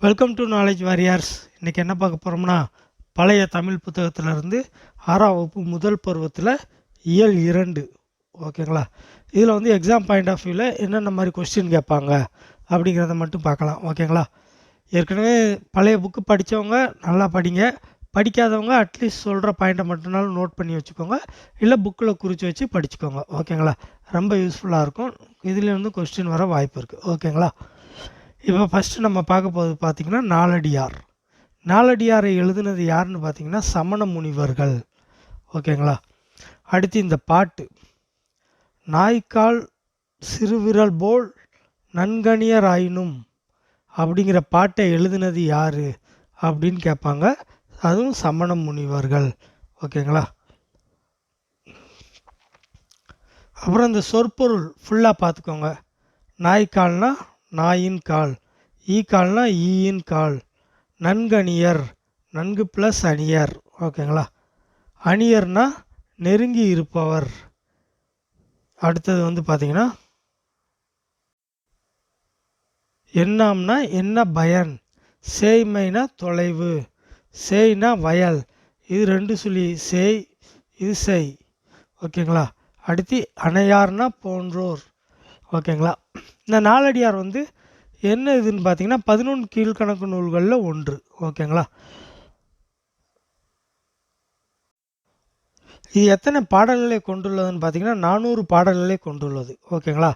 Welcome to knowledge வாரியார்ஸ் இன்றைக்கி என்ன பார்க்க போகிறோம்னா பழைய தமிழ் புத்தகத்திலிருந்து ஆறாம் வகுப்பு முதல் பருவத்தில் இயல் இரண்டு. ஓகேங்களா? இதில் வந்து எக்ஸாம் பாயிண்ட் ஆஃப் வியூவில் என்னென்ன மாதிரி கொஸ்டின் கேட்பாங்க அப்படிங்கிறத மட்டும் பார்க்கலாம். ஓகேங்களா? ஏற்கனவே பழைய புக்கு படித்தவங்க நல்லா படிங்க. படிக்காதவங்க அட்லீஸ்ட் சொல்கிற பாயிண்ட்டை மட்டும்னாலும் நோட் பண்ணி வச்சுக்கோங்க. இல்லை புக்கில் குறித்து வச்சு படிச்சுக்கோங்க. ஓகேங்களா? ரொம்ப யூஸ்ஃபுல்லாக இருக்கும். இதுலேருந்து கொஸ்டின் வர வாய்ப்பு இருக்குது ஓகேங்களா? இப்போ ஃபஸ்ட்டு நம்ம பார்க்க போகிறது பார்த்திங்கன்னா நாலடியார் நாலடியாரை எழுதுனது யாருன்னு பார்த்தீங்கன்னா சமண முனிவர்கள். ஓகேங்களா? அடுத்து இந்த பாட்டு. நாய்க்கால் சிறுவிரல் போல் நன்கணியராயினும் அப்படிங்கிற பாட்டை எழுதுனது யார் அப்படின்னு கேட்பாங்க. அதுவும் சமண முனிவர்கள். ஓகேங்களா? அப்புறம் இந்த சொற்பொருள் ஃபுல்லாக பார்த்துக்கோங்க. நாய்க்கால்னால் நாயின் கால். ஈ கால்னா ஈயின் கால். நன்கணியர். நன்கு ப்ளஸ் அணியர். ஓகேங்களா? அணியர்னா நெருங்கி இருப்பவர். அடுத்தது வந்து பார்த்தீங்கன்னா என்னாம்னா என்ன பயன்? சேய்மைனா தொலைவு. சேய்னா வயல். இது ரெண்டு சொல்லி சேய் இது செய். ஓகேங்களா? அடுத்து அணையார்னா போன்றோர். ஓகேங்களா? இந்த நாலடியார் வந்து என்ன இதுன்னு பார்த்தீங்கன்னா பதினொன்று கீழ்கணக்கு நூல்களில் ஒன்று. ஓகேங்களா? இது எத்தனை பாடல்களை கொண்டுள்ளதுன்னு பார்த்தீங்கன்னா நானூறு பாடல்களை கொண்டுள்ளது. ஓகேங்களா?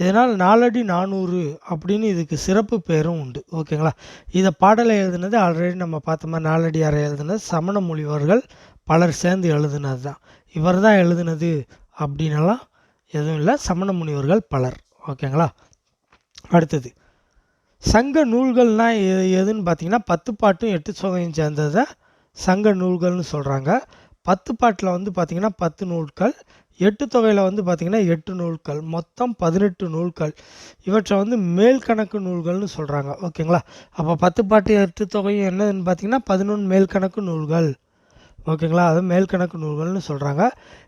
இதனால் நாலடி நானூறு அப்படின்னு இதுக்கு சிறப்பு பேரும் உண்டு. ஓகேங்களா? இதை பாடலை எழுதுனது ஆல்ரெடி நம்ம பார்த்த மாதிரி நாலடியாரை எழுதுனது சமண மொழிவர்கள் பலர் சேர்ந்து எழுதுனது தான் இவர் தான் எழுதுனது அப்படின்னலாம் எதுவும் இல்லை. சமண முனிவர்கள் பலர். ஓகேங்களா? அடுத்தது சங்க நூல்கள்னால் எ எதுன்னு பார்த்தீங்கன்னா பத்து பாட்டும் எட்டு தொகையும் சேர்ந்ததை சங்க நூல்கள்னு சொல்கிறாங்க பத்து பாட்டில் வந்து பார்த்திங்கன்னா பத்து நூல்கள் எட்டு தொகையில் வந்து பார்த்திங்கன்னா எட்டு நூல்கள் மொத்தம் பதினெட்டு நூல்கள். இவற்றை வந்து மேல் கணக்கு நூல்கள்னு சொல்கிறாங்க ஓகேங்களா? அப்போ பத்து பாட்டு எட்டு தொகையும் என்னதுன்னு பார்த்தீங்கன்னா பதினொன்று மேல் கணக்கு நூல்கள். ஓகேங்களா? அது மேல் கணக்கு நூல்கள்னு சொல்கிறாங்க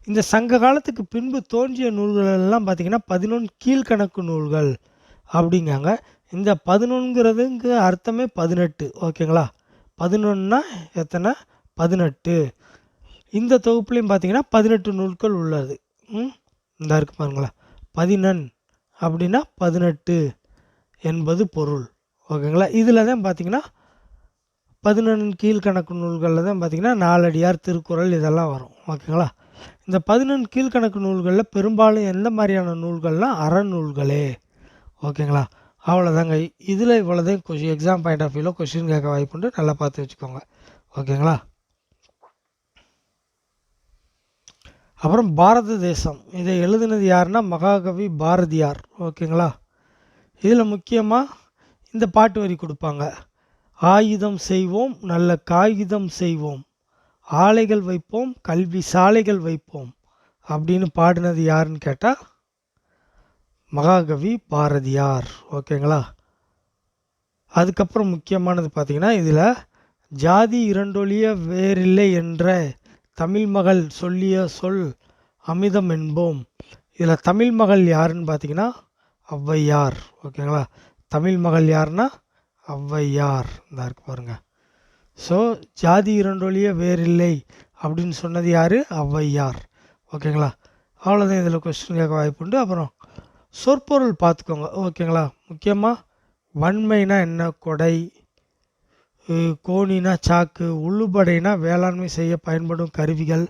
இந்த சங்க காலத்துக்கு பின்பு தோன்றிய நூல்கள் எல்லாம் பார்த்திங்கன்னா பதினொன்று கீழ்கணக்கு நூல்கள். அப்படிங்காங்க இந்த பதினொன்றுங்கிறதுக்கு அர்த்தமே பதினெட்டு. ஓகேங்களா? பதினொன்னா எத்தனை? பதினெட்டு. இந்த தொகுப்புலையும் பார்த்தீங்கன்னா பதினெட்டு நூல்கள் உள்ளது. ம்? இந்த இருக்கு பாருங்களேன். பதினெண் அப்படின்னா பதினெட்டு என்பது பொருள். ஓகேங்களா? இதில் தான் பார்த்தீங்கன்னா பதினொன்று கீழ்கணக்கு நூல்களில் தான் பார்த்தீங்கன்னா நாலடியார் திருக்குறள் இதெல்லாம் வரும். ஓகேங்களா? இந்த பதினொன்று கீழ்கணக்கு நூல்களில் பெரும்பாலும் எந்த மாதிரியான நூல்கள்லாம் அறநூல்களே. ஓகேங்களா? அவ்வளோதாங்க இதில் இவ்வளோதான் கொஷின் எக்ஸாம் பாயிண்ட் ஆஃப் வியூவில் கொஷின் கேட்க வாய்ப்புண்டு. நல்லா பார்த்து வச்சுக்கோங்க. ஓகேங்களா? அப்புறம் பாரத தேசம். இதை எழுதுனது யாருன்னா மகாகவி பாரதியார். ஓகேங்களா? இதில் முக்கியமாக இந்த பாட்டு வரி கொடுப்பாங்க. ஆயுதம் செய்வோம் நல்ல காகிதம் செய்வோம். ஆலைகள் வைப்போம் கல்வி சாலைகள் வைப்போம். அப்படின்னு பாடினது யாருன்னு கேட்டால் மகாகவி பாரதியார். ஓகேங்களா? அதுக்கப்புறம் முக்கியமானது பார்த்திங்கன்னா இதில் ஜாதி இரண்டொழிய வேறில்லை என்ற தமிழ் மகள் சொல்லிய சொல் அமிதம் என்போம். இதில் தமிழ் மகள் யாருன்னு பார்த்தீங்கன்னா ஔவையார். ஓகேங்களா? தமிழ் மகள் யாருன்னா ஔவையார். இந்த இருக்கு பாருங்க. ஸோ ஜாதி இரண்டொழிய வேறில்லை அப்படின்னு சொன்னது யார்? ஔவையார். ஓகேங்களா? அவ்வளோதான் இதில் கொஸ்டின் கேட்க வாய்ப்புண்டு. அப்புறம் சொற்பொருள் பார்த்துக்கோங்க. ஓகேங்களா? முக்கியமாக வன்மைனா என்ன? கொடை. கோணினா சாக்கு. உள்ளுபடைனா வேளாண்மை செய்ய பயன்படும் கருவிகள்.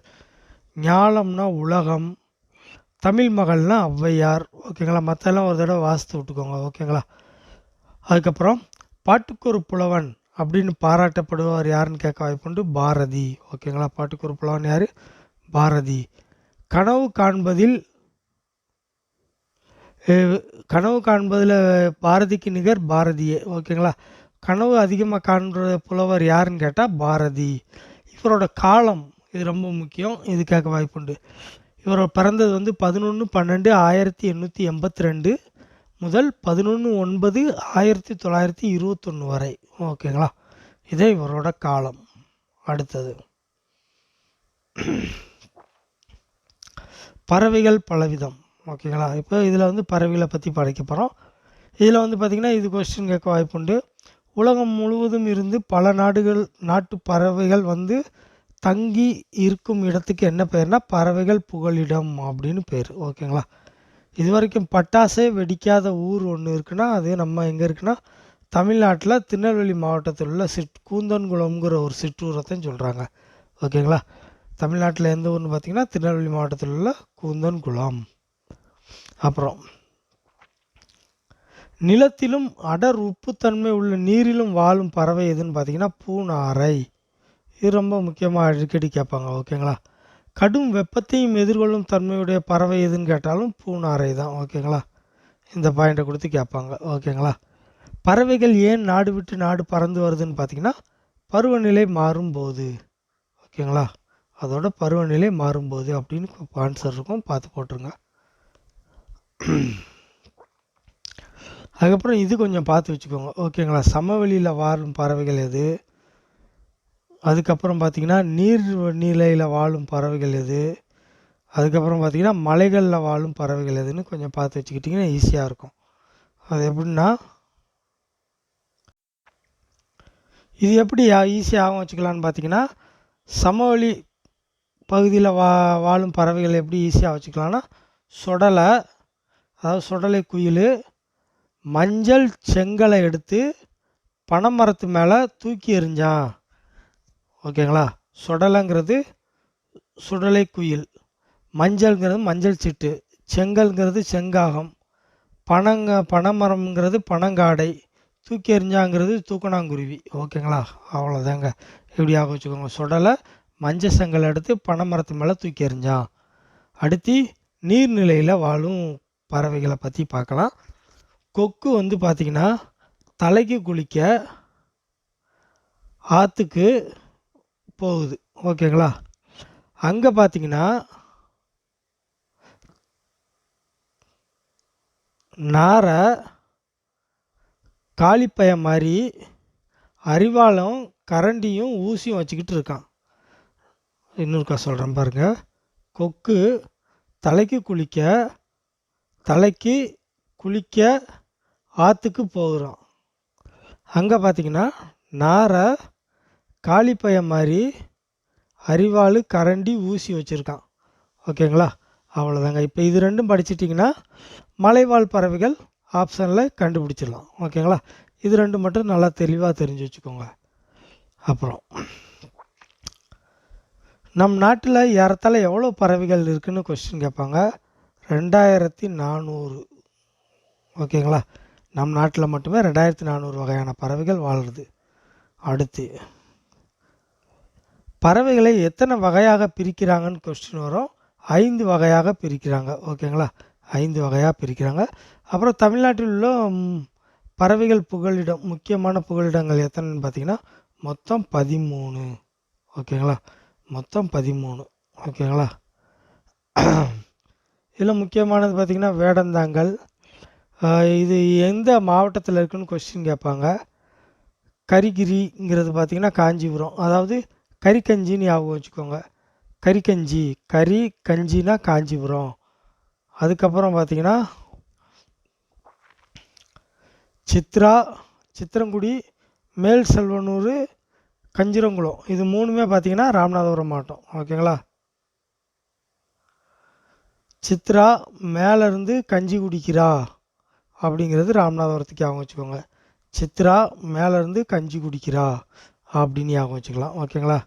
ஞாலம்னா உலகம். தமிழ் மகள்னா ஔவையார். ஓகேங்களா? மற்றெல்லாம் ஒரு தடவை வாசித்து விட்டுக்கோங்க. ஓகேங்களா? அதுக்கப்புறம் பாட்டுக்கொரு புலவன் அப்படின்னு பாராட்டப்படுவார் யாருன்னு கேட்க வாய்ப்புண்டு பாரதி. ஓகேங்களா? பாட்டுக்கொரு புலவன் யார்? பாரதி. கனவு காண்பதில் கனவு காண்பதில் பாரதிக்கு நிகர் பாரதியே ஓகேங்களா? கனவு அதிகமாக காண்ற புலவர் யாருன்னு கேட்டால் பாரதி. இவரோட காலம் இது ரொம்ப முக்கியம். இது கேட்க வாய்ப்புண்டு இவர் பிறந்தது வந்து பதினொன்று பன்னெண்டு ஆயிரத்தி எண்ணூற்றி எண்பத்தி ரெண்டு முதல் பதினொன்று ஒன்பது ஆயிரத்தி தொள்ளாயிரத்தி இருபத்தொன்று வரை. ஓகேங்களா? இதே இவரோட காலம். அடுத்தது. பறவைகள் பலவிதம். ஓகேங்களா? இப்போ இதில் வந்து பறவைகளை பற்றி படிக்க போகிறோம் இதில் வந்து பார்த்திங்கன்னா இது கொஸ்டின் கேட்க வாய்ப்புண்டு உலகம் முழுவதும் இருந்து பல நாடுகள் நாட்டு பறவைகள் வந்து தங்கி இருக்கும் இடத்துக்கு என்ன பேர்னா பறவைகள் புகலிடம் அப்படின்னு பேர். ஓகேங்களா? இது வரைக்கும் பட்டாசே வெடிக்காத ஊர் ஒன்று இருக்குன்னா அது நம்ம எங்கே இருக்குன்னா தமிழ்நாட்டில் திருநெல்வேலி மாவட்டத்தில் உள்ள சிட் கூந்தன்குளம்ங்கிற ஒரு சிற்றூரத்தையும் சொல்கிறாங்க ஓகேங்களா? தமிழ்நாட்டில் எந்த ஊர்னு பார்த்தீங்கன்னா திருநெல்வேலி மாவட்டத்தில் உள்ள கூந்தன்குளம். அப்புறம் நிலத்திலும் அடர் உப்புத்தன்மை உள்ள நீரிலும் வாழும் பறவை எதுன்னு பார்த்தீங்கன்னா பூனாரை. இது ரொம்ப முக்கியமாக அடிக்கடி கேட்பாங்க ஓகேங்களா? கடும் வெப்பத்தையும் எதிர்கொள்ளும் தன்மையுடைய பறவை எதுன்னு கேட்டாலும் பூனாரை தான் ஓகேங்களா? இந்த பாயிண்ட்டை கொடுத்து கேட்பாங்க ஓகேங்களா? பறவைகள் ஏன் நாடு விட்டு நாடு பறந்து வருதுன்னு பார்த்தீங்கன்னா பருவநிலை மாறும்போது ஓகேங்களா? அதோட பருவநிலை மாறும்போது அப்படின்னு ஆன்சர் இருக்கும் பார்த்து போட்டுருங்க. அதுக்கப்புறம் இது கொஞ்சம் பார்த்து வச்சுக்கோங்க. ஓகேங்களா? சமவெளியில் வாழும் பறவைகள் எது? அதுக்கப்புறம் பார்த்திங்கன்னா நீர் நிலையில் வாழும் பறவைகள் எது? அதுக்கப்புறம் பார்த்திங்கன்னா மலைகளில் வாழும் பறவைகள் எதுன்னு கொஞ்சம் பார்த்து வச்சுக்கிட்டிங்கன்னா ஈஸியாக இருக்கும். அது எப்படின்னா இது எப்படி ஈஸியாகவும் வச்சுக்கலான்னு பார்த்தீங்கன்னா சமவெளி பகுதியில் வா வாழும் பறவைகள் எப்படி ஈஸியாக வச்சுக்கலாம்னா சுடலை அதாவது சுடலை குயில் மஞ்சள் செங்கலை எடுத்து பனை மரத்து மேலே தூக்கி எறிஞ்சான். ஓகேங்களா? சுடலைங்கிறது சுடலை குயில். மஞ்சள்ங்கிறது மஞ்சள் சிட்டு. செங்கல்ங்கிறது செங்காகம். பனங்க பனைமரம்ங்கிறது பனங்காடை. தூக்கி எறிஞ்சாங்கிறது தூக்கணாங்குருவி. ஓகேங்களா? அவ்வளோதாங்க. இப்படி ஆக வச்சுக்கோங்க. சுடலை மஞ்சள் செங்கல் எடுத்து பனைமரத்து மேலே தூக்கி எறிஞ்சான். அடுத்து நீர்நிலையில் வாழும் பறவைகளை பற்றி பார்க்கலாம். கொக்கு வந்து பார்த்திங்கன்னா தலைக்கு குளிக்க ஆற்றுக்கு போகுது. ஓகேங்களா? அங்கே பார்த்தீங்கன்னா நாரை காளிப்பய மாதிரி அரிவாளும் கரண்டியும் ஊசியும் வச்சுக்கிட்டு இருக்கான். இன்னொருக்கா சொல்கிறேன் பாருங்கள் கொக்கு தலைக்கு குளிக்க தலைக்கு குளிக்க ஆற்றுக்கு போகிறோம். அங்கே பார்த்தீங்கன்னா நாரை காளிப்பைய மாதிரி அரிவாள் கரண்டி ஊசி வச்சுருக்கான். ஓகேங்களா? அவ்வளோதாங்க இப்போ இது ரெண்டும் படிச்சிட்டிங்கன்னா மலைவாழ் பறவைகள் ஆப்ஷனில் கண்டுபிடிச்சிடலாம். ஓகேங்களா? இது ரெண்டு மட்டும் நல்லா தெளிவாக தெரிஞ்சு வச்சுக்கோங்க. அப்புறம் நம் நாட்டில் ஏறத்தாழ எவ்வளோ பறவைகள் இருக்குதுன்னு கொஸ்டின் கேட்பாங்க. ரெண்டாயிரத்தி நானூறு. ஓகேங்களா? நம் நாட்டில் மட்டுமே ரெண்டாயிரத்தி நானூறு வகையான பறவைகள் வாழ்கிறது அடுத்து பறவைகளை எத்தனை வகையாக பிரிக்கிறாங்கன்னு கொஸ்டின் வரும். ஐந்து வகையாக பிரிக்கிறாங்க. ஓகேங்களா? ஐந்து வகையாக பிரிக்கிறாங்க. அப்புறம் தமிழ்நாட்டில் உள்ள பறவைகள் புகலிடம் முக்கியமான புகலிடங்கள் எத்தனைன்னு பார்த்தீங்கன்னா மொத்தம் பதிமூணு. ஓகேங்களா? மொத்தம் பதிமூணு. ஓகேங்களா? இதில் முக்கியமானது பார்த்திங்கன்னா வேடந்தாங்கல். இது எந்த மாவட்டத்தில் இருக்குன்னு கொஸ்டின் கேட்பாங்க. கரிகிரிங்கிறது பார்த்திங்கன்னா காஞ்சிபுரம். அதாவது கரிக்கஞ்சின்னு ஞாபகம் வச்சுக்கோங்க. கரிக்கஞ்சி கரி கஞ்சினா காஞ்சிபுரம். அதுக்கப்புறம் பார்த்திங்கன்னா சித்ரா சித்திரங்குடி மேல் செல்வனூர் கஞ்சிரங்குளம். இது மூணுமே பார்த்திங்கன்னா ராமநாதபுரம் மாவட்டம். ஓகேங்களா? சித்ரா மேலேருந்து கஞ்சி குடிக்கிறா? அப்படிங்கிறது ராமநாதபுரத்துக்கு ஞாபகம் வச்சுக்கோங்க. சித்ரா மேலேருந்து கஞ்சி குடிக்கிறா? அப்படின்னு ஞாபகம் வச்சுக்கலாம். ஓகேங்களா?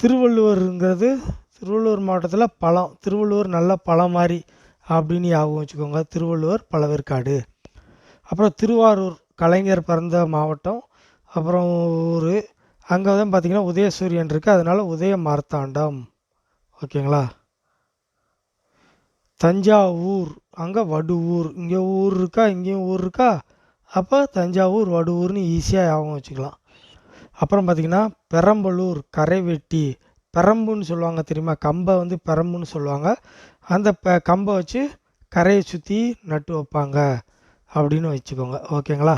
திருவள்ளுவருங்கிறது திருவள்ளூர் மாவட்டத்தில் பழம் திருவள்ளுவர் நல்ல பழம் மாதிரி அப்படின்னு ஞாபகம் வச்சுக்கோங்க. திருவள்ளுவர் பழவேற்காடு. அப்புறம் திருவாரூர் கலைஞர் பிறந்த மாவட்டம். அப்புறம் ஊர். அங்கே தான் பார்த்திங்கன்னா உதயசூரியன் இருக்குது அதனால் உதய மார்த்தாண்டம். ஓகேங்களா? தஞ்சாவூர் அங்கே வடுவூர் இங்கே ஊர் இருக்கா இங்கேயும் ஊர் இருக்கா? அப்போ தஞ்சாவூர் வடுவூர்னு ஈஸியாக ஞாபகம் வச்சுக்கலாம். அப்புறம் பார்த்திங்கன்னா பெரம்பலூர் கரைவெட்டி பெரம்புன்னு சொல்லுவாங்க தெரியுமா? கம்பை வந்து பெரம்புன்னு சொல்லுவாங்க. அந்த ப கம்பை வச்சு கரையை சுற்றி நட்டு வைப்பாங்க அப்படின்னு வச்சுக்கோங்க. ஓகேங்களா?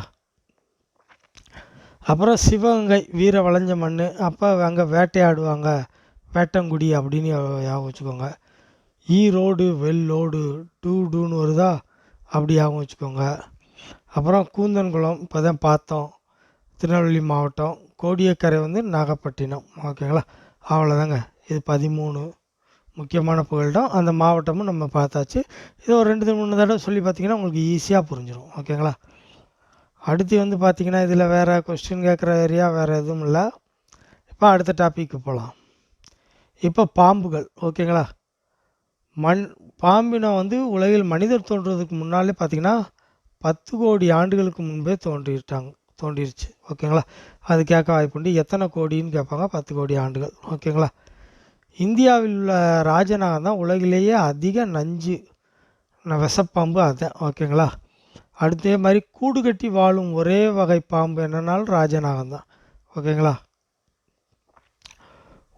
அப்புறம் சிவகங்கை வீர வளைஞ்ச மண் அப்போ அங்கே வேட்டையாடுவாங்க. வேட்டங்குடி அப்படின்னு ஞாபகம் வச்சுக்கோங்க. ஈரோடு வெள்ளோடு டூ டூன்னு வருதா? அப்படி ஞாபகம் வச்சுக்கோங்க. அப்புறம் கூந்தன்குளம் இப்போ தான் பார்த்தோம். திருநெல்வேலி மாவட்டம் கோடியக்கரை வந்து நாகப்பட்டினம். ஓகேங்களா? அவ்வளோதாங்க இது பதிமூணு. முக்கியமான புகழிடம் அந்த மாவட்டமும் நம்ம பார்த்தாச்சு. இது ஒரு ரெண்டு மூணு தடவை சொல்லி பார்த்தீங்கன்னா உங்களுக்கு ஈஸியாக புரிஞ்சிடும் ஓகேங்களா? அடுத்து வந்து பார்த்திங்கன்னா இதில் வேறு கொஸ்டின் கேட்குற ஏரியா வேறு எதுவும் இல்லை. இப்போ அடுத்த டாப்பிக்கு போகலாம் இப்போ பாம்புகள். ஓகேங்களா? மண் பாம்பினை வந்து உலகில் மனிதர் தோன்றுறதுக்கு முன்னாலே பார்த்தீங்கன்னா பத்து கோடி ஆண்டுகளுக்கு முன்பே தோன்றிட்டாங்க தோன்றிருச்சு. ஓகேங்களா? அது கேட்க வாய்ப்புண்டு எத்தனை கோடின்னு கேட்பாங்க பத்து கோடி ஆண்டுகள். ஓகேங்களா? இந்தியாவில் உள்ள ராஜநாகம் தான் உலகிலேயே அதிக நஞ்சு விஷப்பாம்பு அதுதான் ஓகேங்களா? அடுத்தே மாதிரி கூடு கட்டி வாழும் ஒரே வகை பாம்பு என்னன்னாலும் ராஜநாகம் தான். ஓகேங்களா?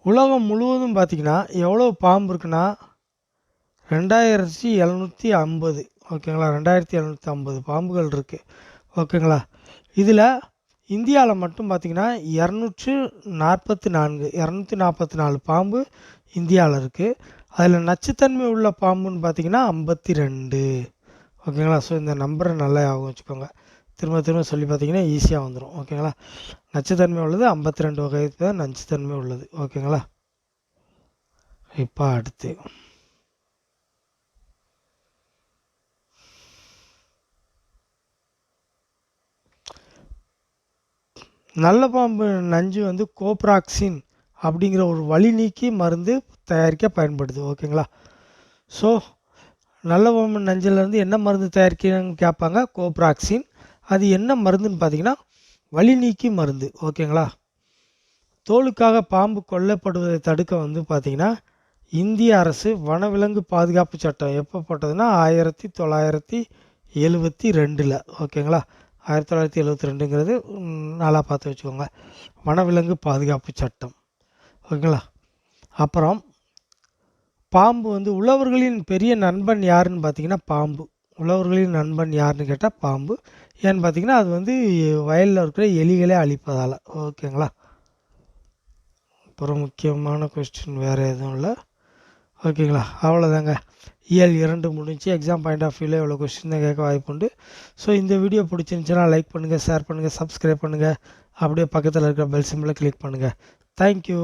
உலகம் முழுவதும் பார்த்திங்கன்னா எவ்வளோ பாம்பு இருக்குன்னா ரெண்டாயிரத்தி எழுநூற்றி ஐம்பது. ஓகேங்களா? ரெண்டாயிரத்தி எழுநூற்றி ஐம்பது பாம்புகள் இருக்குது ஓகேங்களா? இதில் இந்தியாவில் மட்டும் பார்த்திங்கன்னா இரநூற்று நாற்பத்தி நான்கு இரநூத்தி நாற்பத்தி நாலு பாம்பு இந்தியாவில் இருக்குது அதில் நச்சுத்தன்மை உள்ள பாம்புன்னு பார்த்திங்கன்னா ஐம்பத்தி ரெண்டு. ஓகேங்களா? ஸோ இந்த நம்பரை நல்லா ஞாபகம் வச்சுக்கோங்க. திரும்ப திரும்ப சொல்லி பார்த்தீங்கன்னா ஈஸியாக வந்துடும் ஓகேங்களா? நச்சுத்தன்மை உள்ளது ஐம்பத்தி ரெண்டு வகை தான் நச்சுத்தன்மை உள்ளது. ஓகேங்களா? இப்போ அடுத்து. நல்ல பாம்பு நஞ்சு வந்து கோப்ராக்சின் அப்படிங்கிற ஒரு வழி நீக்கி மருந்து தயாரிக்க பயன்படுது ஓகேங்களா? ஸோ நல்ல பாம்பு நஞ்சிலேருந்து என்ன மருந்து தயாரிக்கிறாங்கன்னு கேட்பாங்க கோப்ராக்சின். அது என்ன மருந்துன்னு பார்த்தீங்கன்னா வழி நீக்கி மருந்து ஓகேங்களா? தோலுக்காக பாம்பு கொல்லப்படுவதை தடுக்க வந்து பார்த்திங்கன்னா இந்திய அரசு வனவிலங்கு பாதுகாப்பு சட்டம் எப்போ போட்டதுன்னா ஆயிரத்தி தொள்ளாயிரத்தி எழுபத்தி ரெண்டில் ஓகேங்களா? ஆயிரத்தி தொள்ளாயிரத்தி எழுபத்தி ரெண்டுங்கிறது நாளாக நல்லா பார்த்து வச்சுக்கோங்க. வனவிலங்கு பாதுகாப்பு சட்டம். ஓகேங்களா? அப்புறம் பாம்பு வந்து உழவர்களின் பெரிய நண்பன் யாருன்னு பார்த்தீங்கன்னா பாம்பு. உழவர்களின் நண்பன் யாருன்னு கேட்டால் பாம்பு. ஏன்னு பார்த்தீங்கன்னா அது வந்து வயலில் இருக்கிற எலிகளே அழிப்பதால். ஓகேங்களா? அப்புறம் முக்கியமான கொஸ்டின் வேறு எதுவும் இல்லை. ஓகேங்களா? அவ்வளோதாங்க இயல் இரண்டு முடிஞ்சு எக்ஸாம் பாயிண்ட் ஆஃப் வியூவில் இவ்வளோ கொஸ்டின் தான் கேட்க வாய்ப்புண்டு ஸோ இந்த வீடியோ பிடிச்சிருந்துச்சுன்னா லைக் பண்ணுங்கள் ஷேர் பண்ணுங்கள் சப்ஸ்கிரைப் பண்ணுங்கள் அப்படியே பக்கத்தில் இருக்கிற பெல் சிம்பிளை கிளிக் பண்ணுங்கள் தேங்க்யூ